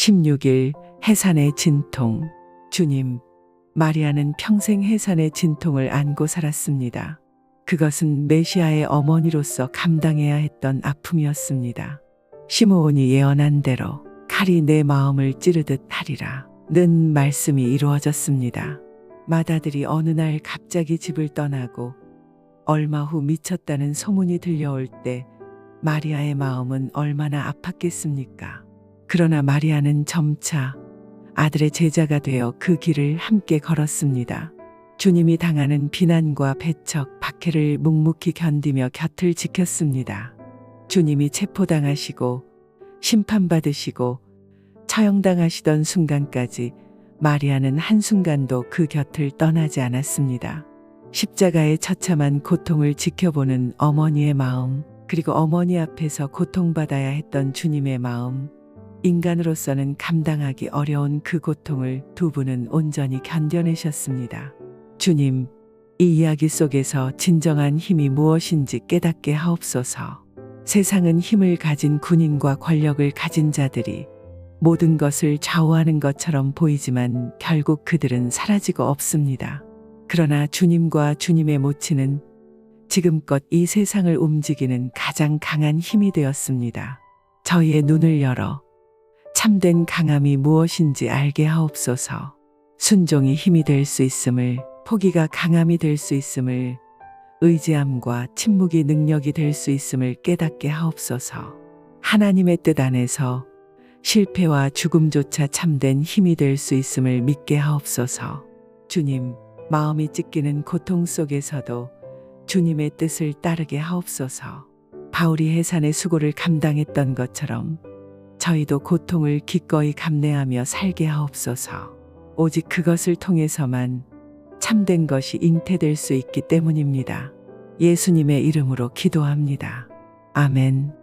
16일 해산의 진통. 주님, 마리아는 평생 해산의 진통을 안고 살았습니다. 그것은 메시아의 어머니로서 감당해야 했던 아픔이었습니다. 시므온이 예언한 대로 칼이 내 마음을 찌르듯 하리라. 는 말씀이 이루어졌습니다. 마다들이 어느 날 갑자기 집을 떠나고 얼마 후 미쳤다는 소문이 들려올 때 마리아의 마음은 얼마나 아팠겠습니까? 그러나 마리아는 점차 아들의 제자가 되어 그 길을 함께 걸었습니다. 주님이 당하는 비난과 배척, 박해를 묵묵히 견디며 곁을 지켰습니다. 주님이 체포당하시고 심판받으시고 처형당하시던 순간까지 마리아는 한순간도 그 곁을 떠나지 않았습니다. 십자가의 처참한 고통을 지켜보는 어머니의 마음, 그리고 어머니 앞에서 고통받아야 했던 주님의 마음, 인간으로서는 감당하기 어려운 그 고통을 두 분은 온전히 견뎌내셨습니다. 주님, 이 이야기 속에서 진정한 힘이 무엇인지 깨닫게 하옵소서. 세상은 힘을 가진 군인과 권력을 가진 자들이 모든 것을 좌우하는 것처럼 보이지만 결국 그들은 사라지고 없습니다. 그러나 주님과 주님의 모치는 지금껏 이 세상을 움직이는 가장 강한 힘이 되었습니다. 저희의 눈을 열어 참된 강함이 무엇인지 알게 하옵소서. 순종이 힘이 될 수 있음을, 포기가 강함이 될 수 있음을, 의지함과 침묵이 능력이 될 수 있음을 깨닫게 하옵소서. 하나님의 뜻 안에서 실패와 죽음조차 참된 힘이 될 수 있음을 믿게 하옵소서. 주님, 마음이 찢기는 고통 속에서도 주님의 뜻을 따르게 하옵소서. 바울이 해산의 수고를 감당했던 것처럼 저희도 고통을 기꺼이 감내하며 살게 하옵소서. 오직 그것을 통해서만 참된 것이 잉태될 수 있기 때문입니다. 예수님의 이름으로 기도합니다. 아멘.